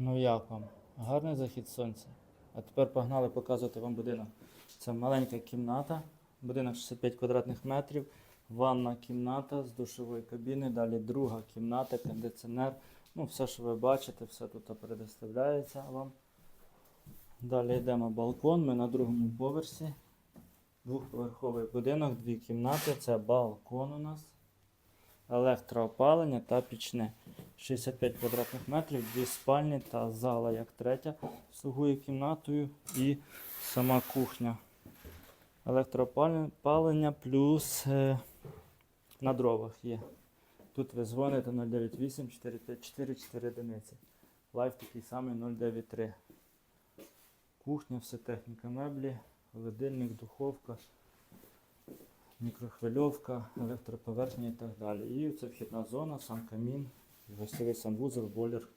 Ну як вам? Гарний захід сонця. А тепер погнали показувати вам будинок. Це маленька кімната, будинок 65 квадратних метрів, ванна кімната з душової кабіни, далі друга кімната, кондиціонер. Ну, все, що ви бачите, все тут предоставляється вам. Далі йдемо балкон. Ми на другому поверсі. Двохповерховий будинок, дві кімнати. Це балкон у нас. Електроопалення та пічне. 65 квадратних метрів, дві спальні та зала як третя слугує кімнатою і сама кухня. Електроопалення плюс е, на дровах є. Тут ви дзвоните 098 454 4 одиниці. Лайф такий самий 093. Кухня, все техніка меблі, холодильник, духовка, мікрохвильовка, електроповерхня і так далі. І це вхідна зона, сам камін, гостєвий санвузол, бойлер